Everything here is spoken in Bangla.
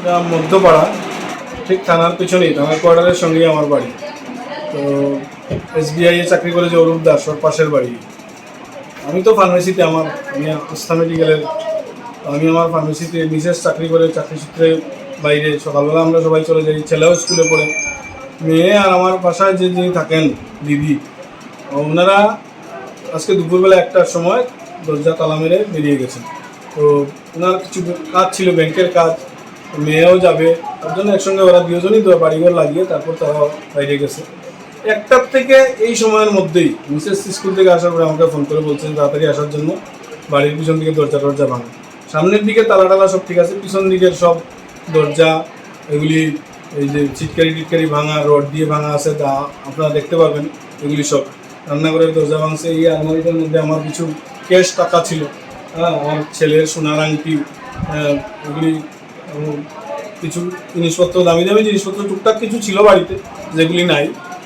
এটা মধ্যপাড়া, ঠিক থানার পেছনেই, থানার কোয়ার্টারের সঙ্গেই আমার বাড়ি। তো এসবিআই এ চাকরি করেছে অরূপ দাস, ওর পাশের বাড়ি। আমি তো ফার্মেসিতে আমার, আমি আস্থা মেডিকেলের আমি আমার ফার্মেসিতে মিসেস চাকরি করে চাকরি সূত্রে বাইরে, সকালবেলা আমরা সবাই চলে যাই, ছেলেও স্কুলে পড়ে। মেয়ে আর আমার বাসায় যে যিনি থাকেন দিদি, ওনারা আজকে দুপুরবেলা একটার সময় দরজা তালা মেরে বেরিয়ে গেছেন তো ওনার কিছু কাজ ছিল, ব্যাংকের কাজ। মেয়েও যাবে, তার জন্য একসঙ্গে ওরা দুজনই বাড়িঘর লাগিয়ে তারপর তারা বাইরে গেছে। একটার থেকে এই সময়ের মধ্যেই মিসেস স্কুল থেকে আসার পরে আমাকে ফোন করে বলছেন তাড়াতাড়ি আসার জন্য বাড়ির পিছন দিকে দরজা টরজা ভাঙা। সামনের দিকে তালা টালা সব ঠিক আছে, পিছন দিকের সব দরজা এগুলি এই যে চিটকারি টিটকারি ভাঙা, রড দিয়ে ভাঙা আছে তা আপনারা দেখতে পাবেন এগুলি সব। রান্নাঘরের দরজা ভাঙছে, এই আলমারিটার মধ্যে আমার কিছু ক্যাশ টাকা ছিল। হ্যাঁ আমার ছেলের সোনার আংটি এগুলি কিছু জিনিসপত্র দামি দামি জিনিসপত্র টুকটাক কিছু ছিল বাড়িতে যেগুলি নাই।